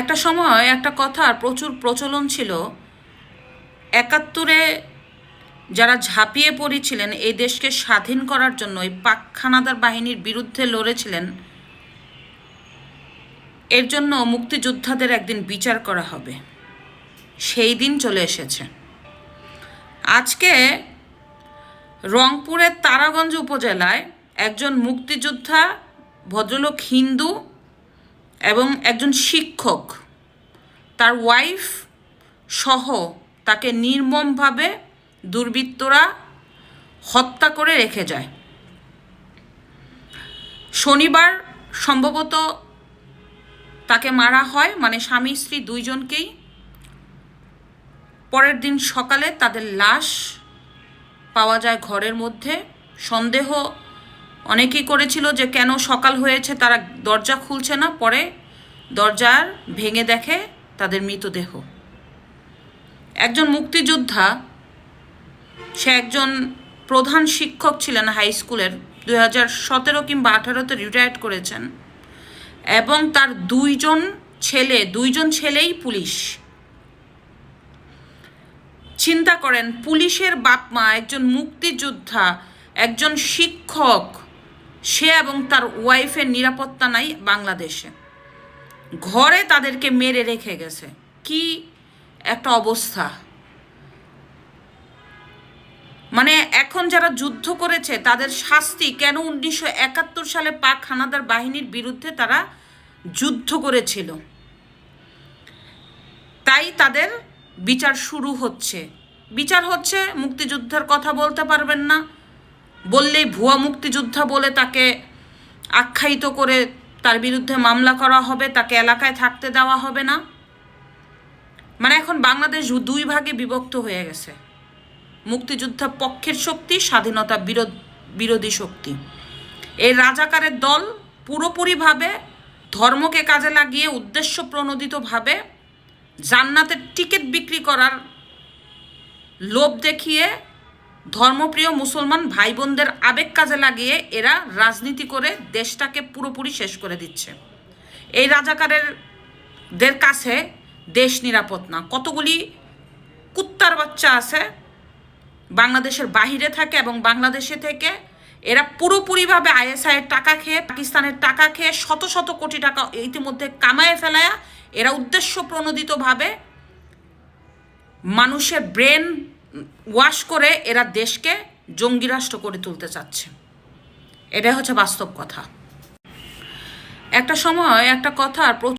একটা সময় একটা কথার প্রচুর প্রচলন ছিল। একাত্তরে যারা ঝাঁপিয়ে পড়েছিলেন এই দেশকে স্বাধীন করার জন্য, এই পাক খানাদার বাহিনীর বিরুদ্ধে লড়েছিলেন, এর জন্য মুক্তিযোদ্ধাদের একদিন বিচার করা হবে। সেই দিন চলে এসেছে। আজকে রংপুরের তারাগঞ্জ উপজেলায় একজন মুক্তিযোদ্ধা, ভদ্রলোক হিন্দু এবং একজন শিক্ষক। তার ওয়াইফ সহ তাকে নির্মমভাবে দুর্বৃত্তরা হত্যা করে রেখে যায়। শনিবার সম্ভবত তাকে মারা হয় মানে স্বামী স্ত্রী দুইজনকেই। পরের দিন সকালে তাদের লাশ পাওয়া যায় ঘরের মধ্যে। সন্দেহ অনেকেই করেছিল যে কেন সকাল হয়েছে তারা দরজা খুলছে না, পরে দরজার ভেঙে দেখে তাদের মৃতদেহ। একজন মুক্তিযোদ্ধা, সে একজন প্রধান শিক্ষক ছিলেন হাই স্কুলের, দুই হাজার সতেরো কিংবা আঠারোতে রিটায়ার্ড করেছেন এবং তার দুইজন ছেলে, দুইজন ছেলেই পুলিশ। চিন্তা করেন, পুলিশের বাপ মা একজন মুক্তিযোদ্ধা, একজন শিক্ষক সে এবং তার ওয়াইফের নিরাপত্তা নাই বাংলাদেশে। ঘরে তাদেরকে মেরে রেখে গেছে। কি একটা অবস্থা। মানে এখন যারা যুদ্ধ করেছে, তাদের শাস্তি কেন উনিশশো একাত্তর সালে পাক হানাদার বাহিনীর বিরুদ্ধে তারা যুদ্ধ করেছিল? তাই তাদের বিচার শুরু হচ্ছে। বিচার হচ্ছে, মুক্তিযুদ্ধের কথা বলতে পারবেন না। বললেই ভুয়া মুক্তিযোদ্ধা বলে তাকে আখ্যায়িত করে তার বিরুদ্ধে মামলা করা হবে, তাকে এলাকায় থাকতে দেওয়া হবে না। মানে এখন বাংলাদেশ দুই ভাগে বিভক্ত হয়ে গেছে। মুক্তিযোদ্ধা পক্ষের শক্তি, স্বাধীনতা বিরোধ, বিরোধী শক্তি। এই রাজাকারের দল পুরোপুরিভাবে ধর্মকে কাজে লাগিয়ে উদ্দেশ্য প্রণোদিতভাবে জান্নাতের টিকিট বিক্রি করার লোভ দেখিয়ে ধর্মপ্রিয় মুসলমান ভাই বোনদের আবেগ কাজে লাগিয়ে এরা রাজনীতি করে দেশটাকে পুরোপুরি শেষ করে দিচ্ছে। এই রাজাকারের দের কাছে দেশ নিরাপদ না। কতগুলি কুত্তার বাচ্চা আছে বাংলাদেশের বাহিরে থাকে এবং বাংলাদেশে থেকে এরা পুরোপুরিভাবে আইএসআইয়ের টাকা খেয়ে, পাকিস্তানের টাকা খেয়ে শত শত কোটি টাকা ইতিমধ্যে কামায়ে ফেলায়া এরা উদ্দেশ্য প্রণোদিতভাবে মানুষের ব্রেন ওয়াশ করে এরা দেশকে জঙ্গি রাষ্ট্র করে তুলতে চাচ্ছে। এটাই হচ্ছে বাস্তব কথা। একটা সময় একটা কথার